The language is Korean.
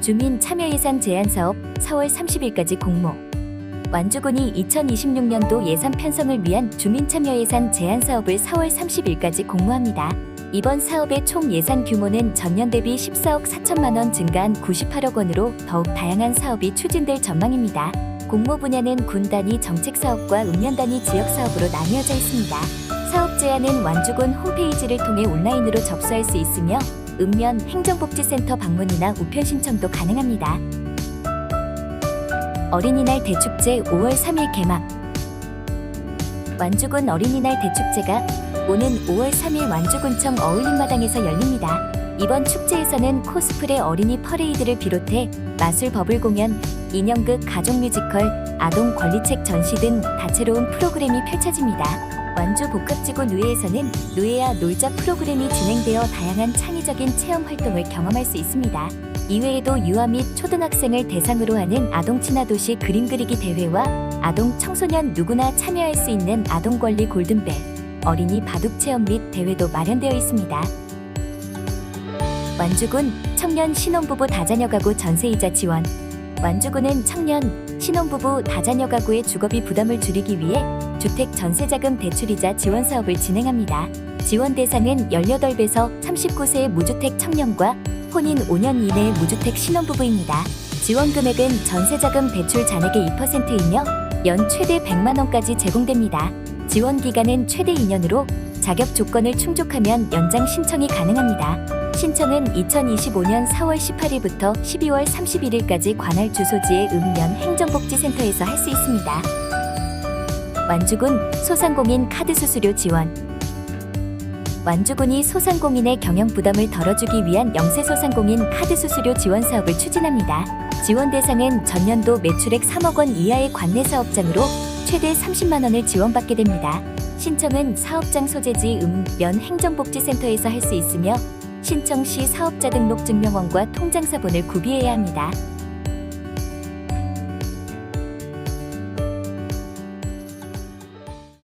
주민 참여 예산 제한 사업 4월 30일까지 공모. 완주군이 2026년도 예산 편성을 위한 주민 참여 예산 제한 사업을 4월 30일까지 공모합니다. 이번 사업의 총 예산 규모는 전년 대비 14억 4천만 원 증가한 98억 원으로 더욱 다양한 사업이 추진될 전망입니다. 공모 분야는 군 단위 정책 사업과 읍면 단위 지역 사업으로 나뉘어져 있습니다. 사업 제안은 완주군 홈페이지를 통해 온라인으로 접수할 수 있으며 읍면 행정복지센터 방문이나 우편 신청도 가능합니다. 어린이날 대축제 5월 3일 개막 완주군 어린이날 대축제가 오는 5월 3일 완주군청 어울림마당에서 열립니다. 이번 축제에서는 코스프레 어린이 퍼레이드를 비롯해 마술 버블 공연, 인형극 가족 뮤지컬, 아동 권리책 전시 등 다채로운 프로그램이 펼쳐집니다. 완주 복합지구 누에에서는 누에야 놀자 프로그램이 진행되어 다양한 창의적인 체험 활동을 경험할 수 있습니다. 이외에도 유아 및 초등학생을 대상으로 하는 아동 친화 도시 그림 그리기 대회와 아동 청소년 누구나 참여할 수 있는 아동 권리 골든벨, 어린이 바둑 체험 및 대회도 마련되어 있습니다. 완주군 청년 신혼부부 다자녀 가구 전세이자 지원 완주군은 청년 신혼부부 다자녀 가구의 주거비 부담을 줄이기 위해 주택 전세자금 대출이자 지원 사업을 진행합니다. 지원 대상은 18배에서 39세의 무주택 청년과 혼인 5년 이내의 무주택 신혼부부입니다. 지원 금액은 전세자금 대출 잔액의 2%이며 연 최대 100만 원까지 제공됩니다. 지원 기간은 최대 2년으로 자격 조건을 충족하면 연장 신청이 가능합니다. 신청은 2025년 4월 18일부터 12월 31일까지 관할 주소지의 읍면 행정복지센터에서 할 수 있습니다. 완주군 소상공인 카드 수수료 지원 완주군이 소상공인의 경영 부담을 덜어주기 위한 영세소상공인 카드 수수료 지원 사업을 추진합니다. 지원 대상은 전년도 매출액 3억 원 이하의 관내 사업장으로 최대 30만 원을 지원받게 됩니다. 신청은 사업장 소재지 읍면 행정복지센터에서 할 수 있으며 신청 시 사업자 등록 증명원과 통장사본을 구비해야 합니다.